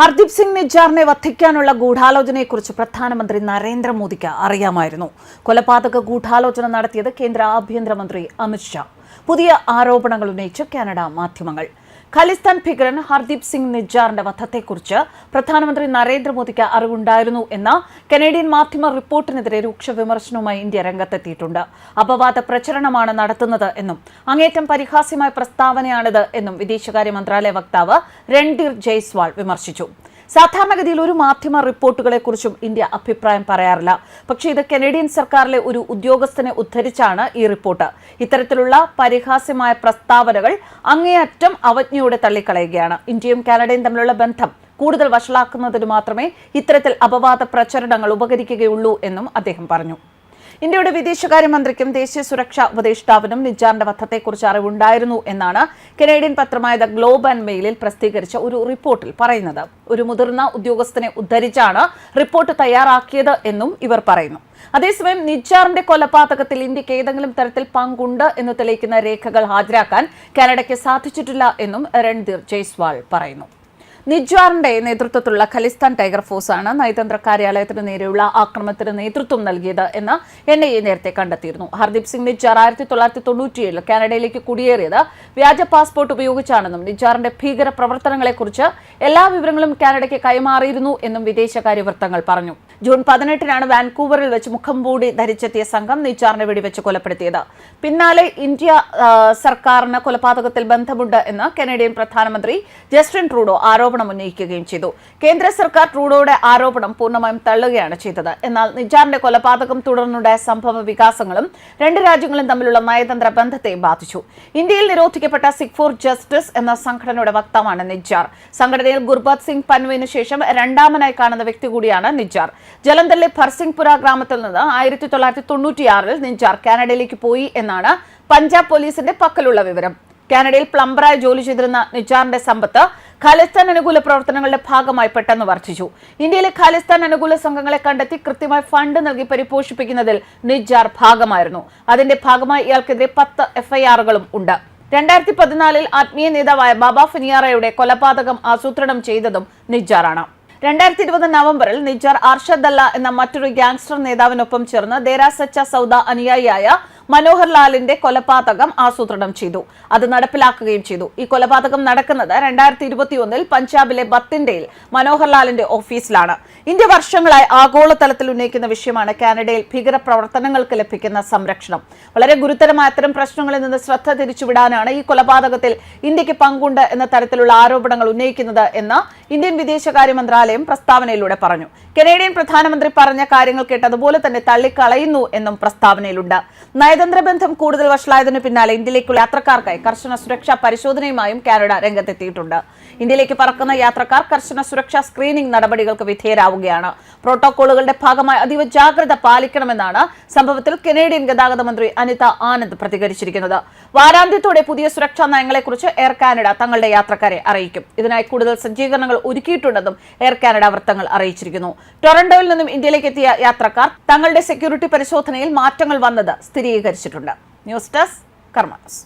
ഹർദീപ് സിംഗ് നിജാറിനെ വധിക്കാനുള്ള ഗൂഢാലോചനയെക്കുറിച്ച് പ്രധാനമന്ത്രി നരേന്ദ്രമോദിക്ക് അറിയാമായിരുന്നു. കൊലപാതക ഗൂഢാലോചന നടത്തിയത് കേന്ദ്ര ആഭ്യന്തരമന്ത്രി അമിത്ഷാ പുതിയ ആരോപണങ്ങൾ ഉന്നയിച്ച് കാനഡ മാധ്യമങ്ങൾ. ഖലിസ്ഥാൻ ഭീകരൻ ഹർദീപ് സിംഗ് നിജാറിന്റെ വധത്തെക്കുറിച്ച് പ്രധാനമന്ത്രി നരേന്ദ്രമോദിക്ക് അറിവുണ്ടായിരുന്നു എന്ന കനേഡിയൻ മാധ്യമ റിപ്പോർട്ടിനെതിരെ രൂക്ഷ വിമർശനവുമായി ഇന്ത്യ രംഗത്തെത്തിയിട്ടുണ്ട്. അപവാദ പ്രചരണമാണ് നടത്തുന്നത് എന്നും അങ്ങേറ്റം പരിഹാസ്യമായ പ്രസ്താവനയാണിത് എന്നും വിദേശകാര്യ മന്ത്രാലയ വക്താവ് രൺധീർ ജയ്സ്വാൾ വിമർശിച്ചു. സാധാരണഗതിയിൽ ഒരു മാധ്യമ റിപ്പോർട്ടുകളെക്കുറിച്ചും ഇന്ത്യ അഭിപ്രായം പറയാറില്ല. പക്ഷേ ഇത് കനേഡിയൻ സർക്കാരിലെ ഒരു ഉദ്യോഗസ്ഥനെ ഉദ്ധരിച്ചാണ് ഈ റിപ്പോർട്ട്. ഇത്തരത്തിലുള്ള പരിഹാസ്യമായ പ്രസ്താവനകൾ അങ്ങേയറ്റം അവജ്ഞയോടെ തള്ളിക്കളയുകയാണ്. ഇന്ത്യയും കാനഡയും തമ്മിലുള്ള ബന്ധം കൂടുതൽ വഷളാക്കുന്നതിന് മാത്രമേ ഇത്തരത്തിൽ അപവാദ പ്രചരണങ്ങൾ ഉപകരിക്കുകയുള്ളൂ എന്നും അദ്ദേഹം പറഞ്ഞു. ഇന്ത്യയുടെ വിദേശകാര്യമന്ത്രിക്കും ദേശീയ സുരക്ഷാ ഉപദേഷ്ടാവിനും നിജാറിന്റെ വധത്തെക്കുറിച്ച് അറിവുണ്ടായിരുന്നു എന്നാണ് കനേഡിയൻ പത്രമായ ദ ഗ്ലോബ് ആൻഡ് മെയിലിൽ പ്രസിദ്ധീകരിച്ച ഒരു റിപ്പോർട്ടിൽ പറയുന്നത്. ഒരു മുതിർന്ന ഉദ്യോഗസ്ഥനെ ഉദ്ധരിച്ചാണ് റിപ്പോർട്ട് തയ്യാറാക്കിയത് എന്നും ഇവർ പറയുന്നു. അതേസമയം നിജാറിന്റെ കൊലപാതകത്തിൽ ഇന്ത്യയ്ക്ക് ഏതെങ്കിലും തരത്തിൽ പങ്കുണ്ട് എന്ന് തെളിയിക്കുന്ന രേഖകൾ ഹാജരാക്കാൻ കാനഡയ്ക്ക് സാധിച്ചിട്ടില്ല എന്നും രൺധീർ ജയ്സ്വാൾ പറയുന്നു. നിജ്വാറിന്റെ നേതൃത്വത്തിലുള്ള ഖലിസ്ഥാൻ ടൈഗർ ഫോഴ്സാണ് നയതന്ത്ര കാര്യാലയത്തിന് നേരെയുള്ള ആക്രമണത്തിന് നേതൃത്വം നൽകിയത് എന്ന് എൻ ഐ എ നേരത്തെ കണ്ടെത്തിയിരുന്നു. ഹർദീപ് സിംഗ് നിജ്ജാർ ആയിരത്തി തൊള്ളായിരത്തി തൊണ്ണൂറ്റിയേഴിൽ കാനഡയിലേക്ക് കുടിയേറിയത് വ്യാജ പാസ്പോർട്ട് ഉപയോഗിച്ചാണെന്നും നിജ്ജാറിന്റെ ഭീകര പ്രവർത്തനങ്ങളെക്കുറിച്ച് എല്ലാ വിവരങ്ങളും കാനഡയ്ക്ക് കൈമാറിയിരുന്നു എന്നും വിദേശകാര്യ വൃത്തങ്ങൾ പറഞ്ഞു. ജൂൺ പതിനെട്ടിനാണ് വാൻകൂവറിൽ വെച്ച് മുഖം മൂടി ധരിച്ചെത്തിയ സംഘം നിജ്ജാറിനെ വെടിവെച്ച് കൊലപ്പെടുത്തിയത്. പിന്നാലെ ഇന്ത്യ സർക്കാരിന് കൊലപാതകത്തിൽ ബന്ധമുണ്ട് എന്ന് കനേഡിയൻ പ്രധാനമന്ത്രി ജസ്റ്റിൻ ട്രൂഡോ ആരോപണം ഉന്നയിക്കുകയും ചെയ്തു. കേന്ദ്ര സർക്കാർ ട്രൂഡോയുടെ ആരോപണം പൂർണമായും തള്ളുകയാണ് ചെയ്തത്. എന്നാൽ നിജാറിന്റെ കൊലപാതകം തുടർന്നുണ്ടായ സംഭവ വികാസങ്ങളും രണ്ട് രാജ്യങ്ങളും തമ്മിലുള്ള നയതന്ത്ര ബന്ധത്തെ ബാധിച്ചു. ഇന്ത്യയിൽ നിരോധിക്കപ്പെട്ട സിഖ് ഫോർ ജസ്റ്റിസ് എന്ന സംഘടനയുടെ വക്താവാണ് നിജാർ. സംഘടനയിൽ ഗുർബത് സിംഗ് പൻവിന് ശേഷം രണ്ടാമനായി കാണുന്ന വ്യക്തി കൂടിയാണ് നിജാർ. ജലന്ധറിലെ ഭർസിംഗ്പുര ഗ്രാമത്തിൽ നിന്ന് ആയിരത്തി തൊള്ളായിരത്തി തൊണ്ണൂറ്റിയാറിൽ നിജാർ കാനഡയിലേക്ക് പോയി എന്നാണ് പഞ്ചാബ് പോലീസിന്റെ പക്കലുള്ള വിവരം. കാനഡയിൽ പ്ലംബറായി ജോലി ചെയ്തിരുന്ന നിജാറിന്റെ സമ്പത്ത് ഖാലിസ്ഥാൻ അനുകൂല പ്രവർത്തനങ്ങളുടെ ഭാഗമായി പെട്ടെന്ന് വർദ്ധിച്ചു. ഇന്ത്യയിലെ ഖാലിസ്ഥാൻ അനുകൂല സംഘങ്ങളെ കണ്ടെത്തി കൃത്യമായി ഫണ്ട് നൽകി പരിപോഷിപ്പിക്കുന്നതിൽ നിജാർ ഭാഗമായിരുന്നു. അതിന്റെ ഭാഗമായി ഇയാൾക്കെതിരെ പത്ത് എഫ്ഐആറുകളും ഉണ്ട്. രണ്ടായിരത്തി പതിനാലിൽ ആത്മീയ നേതാവായ ബാബ ഫിനിയാറയുടെ കൊലപാതകം ആസൂത്രണം ചെയ്തതും നിജാറാണ് രണ്ടായിരത്തി ഇരുപത് നവംബറിൽ നിജാർ അർഷദ് അല്ല എന്ന മറ്റൊരു ഗ്യാങ്സ്റ്റർ നേതാവിനൊപ്പം ചേർന്ന് ദേരാ സച്ച സൗദ അനുയായിയായ മനോഹർ ലാലിന്റെ കൊലപാതകം ആസൂത്രണം ചെയ്തു. അത് നടപ്പിലാക്കുകയും ചെയ്തു. ഈ കൊലപാതകം നടക്കുന്നത് രണ്ടായിരത്തി ഇരുപത്തിയൊന്നിൽ പഞ്ചാബിലെ ബത്തിൻഡയിൽ മനോഹർ ലാലിന്റെ ഓഫീസിലാണ്. ഇന്ത്യ വർഷങ്ങളായി ആഗോളതലത്തിൽ ഉന്നയിക്കുന്ന വിഷയമാണ് കാനഡയിൽ ഭീകര പ്രവർത്തനങ്ങൾക്ക് ലഭിക്കുന്ന സംരക്ഷണം. വളരെ ഗുരുതരമായ അത്തരം പ്രശ്നങ്ങളിൽ നിന്ന് ശ്രദ്ധ തിരിച്ചുവിടാനാണ് ഈ കൊലപാതകത്തിൽ ഇന്ത്യയ്ക്ക് പങ്കുണ്ട് എന്ന തരത്തിലുള്ള ആരോപണങ്ങൾ ഉന്നയിക്കുന്നത് എന്ന് ഇന്ത്യൻ വിദേശകാര്യ മന്ത്രാലയം പ്രസ്താവനയിലൂടെ പറഞ്ഞു. കനേഡിയൻ പ്രധാനമന്ത്രി പറഞ്ഞ കാര്യങ്ങൾ കേട്ട് അതുപോലെ തന്നെ തള്ളിക്കളയുന്നു എന്നും പ്രസ്താവനയിലുണ്ട്. നയതന്ത്ര ബന്ധം കൂടുതൽ വഷളായതിനു പിന്നാലെ ഇന്ത്യയിലേക്കുള്ള യാത്രക്കാർക്കായി കർശന സുരക്ഷാ പരിശോധനയുമായും കാനഡ രംഗത്തെത്തിയിട്ടുണ്ട്. ഇന്ത്യയിലേക്ക് പറക്കുന്ന യാത്രക്കാർ കർശന സുരക്ഷാ സ്ക്രീനിംഗ് നടപടികൾക്ക് വിധേയരാവുകയാണ്. പ്രോട്ടോകോളുകളുടെ ഭാഗമായി അതീവ ജാഗ്രത പാലിക്കണമെന്നാണ് സംഭവത്തിൽ കനേഡിയൻ ഗതാഗത മന്ത്രി അനിത ആനന്ദ് പ്രതികരിച്ചിരിക്കുന്നത്. വാരാന്ത്യത്തോടെ പുതിയ സുരക്ഷാ നയങ്ങളെക്കുറിച്ച് എയർ കാനഡ തങ്ങളുടെ യാത്രക്കാരെ അറിയിക്കും. ഇതിനായി കൂടുതൽ സജ്ജീകരണങ്ങൾ ഒരുക്കിയിട്ടുണ്ടെന്നും എയർ കാനഡ വൃത്തങ്ങൾ അറിയിച്ചിരിക്കുന്നു. ടൊറന്റോയിൽ നിന്നും ഇന്ത്യയിലേക്ക് എത്തിയ യാത്രക്കാർ തങ്ങളുടെ സെക്യൂരിറ്റി പരിശോധനയിൽ മാറ്റങ്ങൾ വന്നത് സ്ഥിരീകരിച്ചിട്ടുണ്ട് ന്യൂസ് ഡെസ്ക് കർമ്മസ്